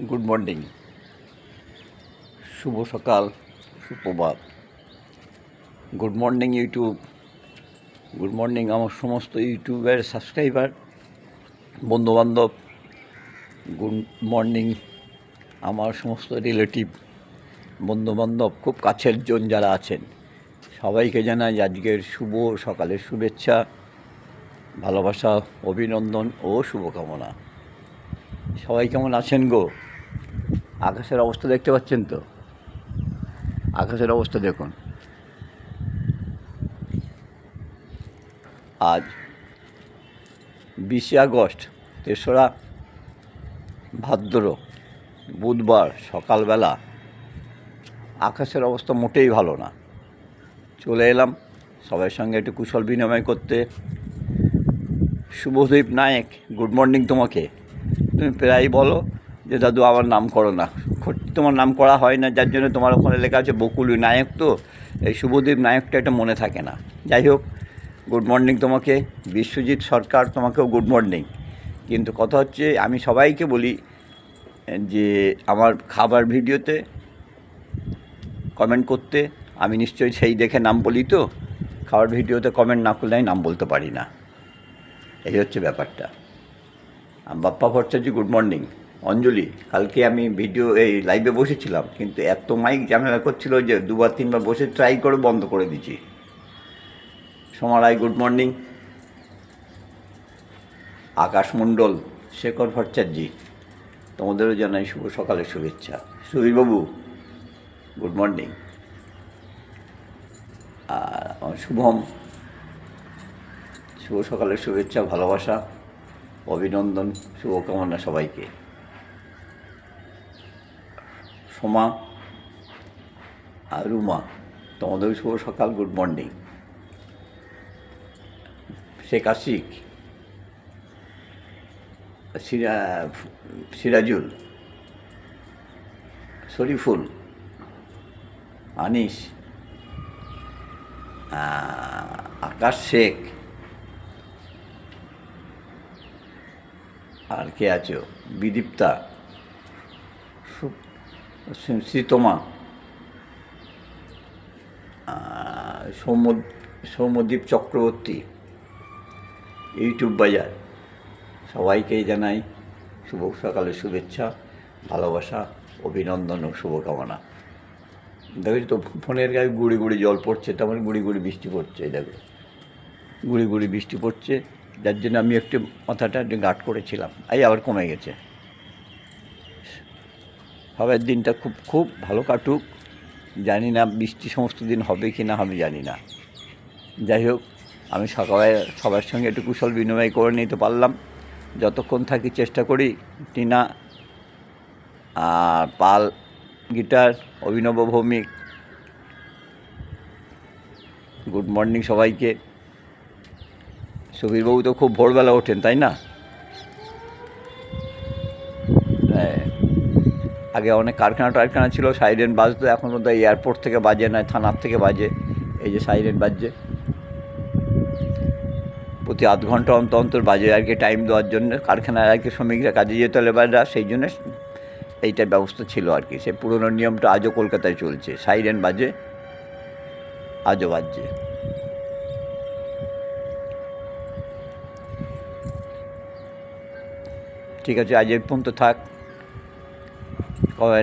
Good morning. শুভ সকাল, সুপ্রভাত। Good morning YouTube. Good morning আমার সমস্ত ইউটিউবের সাবস্ক্রাইবার, বন্ধুবান্ধব। গুড মর্নিং আমার সমস্ত রিলেটিভ, বন্ধুবান্ধব, খুব কাছের জন যারা আছেন। সবাইকে জানাই আজকের শুভ সকালের শুভেচ্ছা, ভালোবাসা, অভিনন্দন ও শুভকামনা। সবাই কেমন আছেন গো? আকাশের অবস্থা দেখতে পাচ্ছেন তো? আকাশের অবস্থা দেখুন। আজ বিশে আগস্ট, তেসরা ভাদ্র, বুধবার সকালবেলা আকাশের অবস্থা মোটেই ভালো না। চলে এলাম সবার সঙ্গে একটু কুশল বিনিময় করতে। শুভদীপ নায়েক, গুড মর্নিং তোমাকে। তুমি প্রায়ই বলো যে দাদু, আমার নাম করো না। তোমার নাম করা হয় না, যার জন্য তোমার ওখানে লেখা আছে বকুল নায়ক তো। এই শুভদীপ নায়কটা এটা মনে থাকে না। যাই হোক, গুড মর্নিং তোমাকে। বিশ্বজিৎ সরকার তোমাকেও গুড মর্নিং। কিন্তু কথা হচ্ছে, আমি সবাইকে বলি, যে আমার খাবার ভিডিওতে কমেন্ট করতে, আমি নিশ্চয়ই সেই দেখে নাম বলি তো। খাবার ভিডিওতে কমেন্ট না করলে আমি নাম বলতে পারি না। এই হচ্ছে ব্যাপারটা। Bappa Bhattacharya, good morning. অঞ্জলি, কালকে আমি ভিডিও এই লাইভে বসেছিলাম, কিন্তু এত মাইক ঝামেলা করছিল যে দুবার, তিনবার বসে ট্রাই করে বন্ধ করে দিচ্ছি সোমা রায় গুড মর্নিং আকাশ মণ্ডল, শেখর ভট্টাচার্যি, তোমাদেরও জানাই শুভ সকালের শুভেচ্ছা। সুবীরবাবু গুড মর্নিং আর শুভম, শুভ সকালের শুভেচ্ছা, ভালোবাসা, অভিনন্দন, শুভকামনা সবাইকে। সোমা আর রুমা তোমাদের শুভ সকাল গুড মর্নিং শেখ আশিক সিরা, সিরাজুল, শরীফুল, আনিস আকাশ শেখ, আর কে আছো? বিদীপ্তা শ্রীতমা সৌম্য সৌম্যদীপ চক্রবর্তী, ইউটিউব বাজার। সবাইকেই জানাই শুভ সকালের শুভেচ্ছা, ভালোবাসা, অভিনন্দন ও শুভকামনা। দেখো তো ফোনের গায়ে গুড়ি গুড়ি জল পড়ছে তেমন গুড়ি গুড়ি বৃষ্টি পড়ছে দেখো। গুড়ি গুড়ি বৃষ্টি পড়ছে, যার জন্য আমি একটু মাথাটা একটু গাঢ় করেছিলাম। এই আবার কমে গেছে। সবার দিনটা খুব খুব ভালো কাটুক। জানি না বৃষ্টি সমস্ত দিন হবে কি না আমি জানি না। যাই হোক, আমি সকালে সবার সঙ্গে একটু কুশল বিনিময় করে নিতে পারলাম। যতক্ষণ থাকি চেষ্টা করি, টিনা আর পাল গিটার, অভিনব ভৌমিক। গুড মর্নিং সবাইকে। সুবীরবাবু তো খুব ভোরবেলা ওঠেন, তাই না হ্যাঁ আগে অনেক কারখানা টারখানা ছিল সাইরেন বাজতো, এখন তো এয়ারপোর্ট থেকে বাজে না, থানার থেকে বাজে, এই যে সাইরেন বাজছে। প্রতি আধ ঘণ্টা অন্তর অন্তর বাজে আর কি টাইম দেওয়ার জন্য, কারখানায় আর কি শ্রমিকরা কাজে যেত লেবাররা সেই জন্য এইটার ব্যবস্থা ছিল আর কি। সে পুরনো নিয়মটা আজও কলকাতায় চলছে। সাইরেন বাজে, আজও বাজছে। ঠিক আছে, আজ এই পর্যন্ত থাক।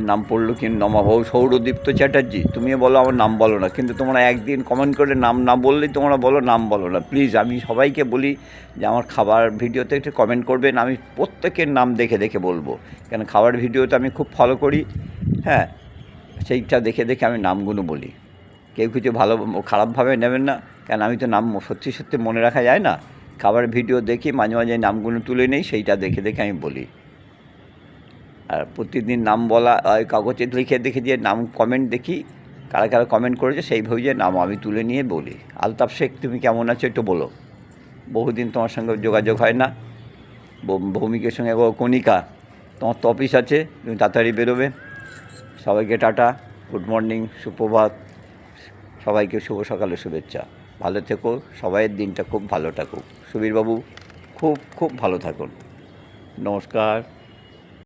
নাম পড়ল কি নমাভাউ সৌরদীপ্ত চ্যাটার্জি। তুমিও বলো, আমার নাম বলো না। কিন্তু তোমরা একদিন কমেন্ট করে নাম না বললেই তোমরা বলো, নাম বলো না। প্লিজ আমি সবাইকে বলি যে আমার খাবার ভিডিওতে একটু কমেন্ট করবেন আমি প্রত্যেকের নাম দেখে দেখে বলব। কেন খাবার ভিডিওতে আমি খুব ফলো করি। হ্যাঁ সেইটা দেখে দেখে আমি নামগুলো বলি। কেউ কিছু ভালো খারাপভাবে নেবেন না। কেন আমি তো নাম সত্যি সত্যি মনে রাখা যায় না। খাবার ভিডিও দেখি, মাঝে মাঝে নামগুলো তুলে নেই, সেইটা দেখে দেখে আমি বলি। আর প্রতিদিন নাম বলা ওই কাগজে লিখে দেখে দিয়ে নাম কমেন্ট দেখি, কারা কারা কমেন্ট করেছে সেইভাবে যে নাম আমি তুলে নিয়ে বলি। আলতাফ শেখ, তুমি কেমন আছো একটু বলো। বহুদিন তোমার সঙ্গে যোগাযোগ হয় না। ভৌমিকের সঙ্গে কণিকা, তোমার তো অফিস আছে, তুমি তাড়াতাড়ি বেরোবে। সবাইকে টাটা গুড মর্নিং সুপ্রভাত, সবাইকে শুভ সকালে শুভেচ্ছা। ভালো থেকো, সবাইয়ের দিনটা খুব ভালো থাকুক। সুবীরবাবু, খুব খুব ভালো থাকুন। নমস্কার।